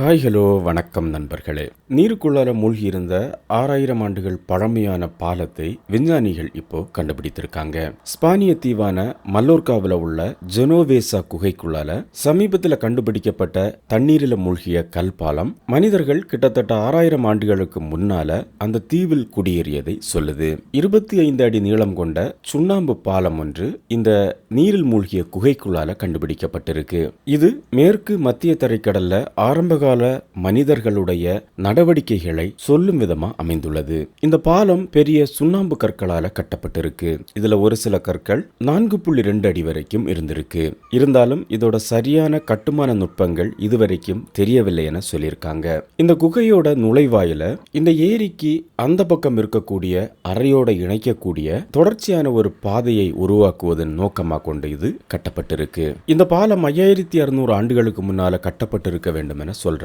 Hi hello வணக்கம் நண்பர்களே. நீருக்குள்ளார மூழ்கியிருந்த ஆறாயிரம் ஆண்டுகள் பழமையான பாலத்தை விஞ்ஞானிகள் இப்போ கண்டுபிடித்திருக்காங்க. ஸ்பானிய தீவான மல்லோர்காவில் உள்ள ஜெனோவேசா குகைக்குள்ளால சமீபத்தில் கண்டுபிடிக்கப்பட்ட தண்ணீரில் மூழ்கிய கல் பாலம் மனிதர்கள் கிட்டத்தட்ட ஆறாயிரம் ஆண்டுகளுக்கு முன்னால அந்த தீவில் குடியேறியதை சொல்லுது. இருபத்தி ஐந்து அடி நீளம் கொண்ட சுண்ணாம்பு பாலம் ஒன்று இந்த நீரில் மூழ்கிய குகைக்குள்ளால கண்டுபிடிக்கப்பட்டிருக்கு. இது மேற்கு மத்திய தரைக்கடல்ல ஆரம்பகால மனிதர்களுடைய நடவடிக்கைகளை சொல்லும் விதமா அமைந்துள்ளது. இந்த பாலம் பெரிய சுண்ணாம்பு கற்களால கட்டப்பட்டிருக்கு. இதுல ஒரு சில கற்கள் நான்கு புள்ளி ரெண்டு அடி வரைக்கும் இருந்திருக்கு. இருந்தாலும் இதோட சரியான கட்டுமான நுட்பங்கள் இதுவரைக்கும் தெரியவில்லை என சொல்லியிருக்காங்க. இந்த குகையோட நுழைவாயில இந்த ஏரிக்கு அந்த பக்கம் இருக்கக்கூடிய அறையோட இணைக்கக்கூடிய தொடர்ச்சியான ஒரு பாதையை உருவாக்குவதன் நோக்கமாக கொண்டு இது கட்டப்பட்டிருக்கு. இந்த பாலம் ஐயாயிரத்தி அறுநூறு ஆண்டுகளுக்கு முன்னால கட்டப்பட்டிருக்க வேண்டும் என சொல்றாங்க.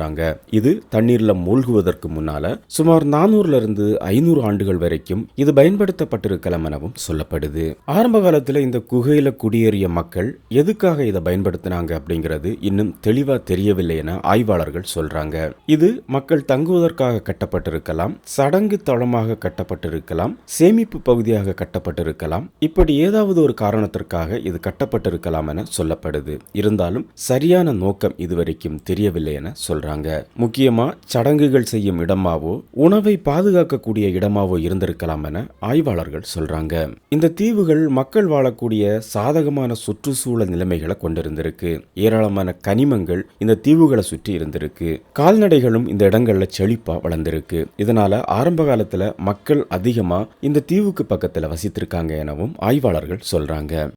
இது தண்ணீர்ல மூழ்குவதற்கு முன்னால சுமார் நானூறுல இருந்து ஐநூறு ஆண்டுகள் வரைக்கும் இது பயன்படுத்தப்பட்டிருக்கலாம் எனவும் சொல்லப்படுது. ஆரம்ப காலத்துல இந்த குகையில குடியேறிய மக்கள் எதுக்காக இதை பயன்படுத்தினாங்க அப்படிங்கிறது இன்னும் தெளிவா தெரியவில்லை என ஆய்வாளர்கள் சொல்றாங்க. இது மக்கள் தங்குவதற்காக கட்டப்பட்டிருக்கலாம் சடங்கு தளமாக கட்டப்பட்டிருக்கலாம் சேமிப்பு பகுதியாக கட்டப்பட்டிருக்கலாம். இப்படி ஏதாவது ஒரு காரணத்திற்காக இது கட்டப்பட்டிருக்கலாம் என சொல்லப்படுது. இருந்தாலும் சரியான நோக்கம் இதுவரைக்கும் தெரியவில்லை என சொல்றாங்க. முக்கியமா சடங்குகள் செய்யும் இடமாவோ உணவை பாதுகாக்கக்கூடிய இடமாவோ இருந்திருக்கலாம் என ஆய்வாளர்கள் சொல்றாங்க. இந்த தீவுகள் மக்கள் வாழக்கூடிய சாதகமான சுற்றுச்சூழல் நிலைமைகளை கொண்டிருந்திருக்கு. ஏராளமான கனிமங்கள் இந்த தீவுகளை சுற்றி இருந்திருக்கு. கால்நடைகளும் இந்த இடங்களில் செழிப்பாக வளர்ந்திருக்கு. இதனால் ஆரம்ப காலத்தில் மக்கள் அதிகமாக இந்த தீவுக்கு பக்கத்தில் வசித்திருக்காங்க எனவும் ஆய்வாளர்கள் சொல்றாங்க.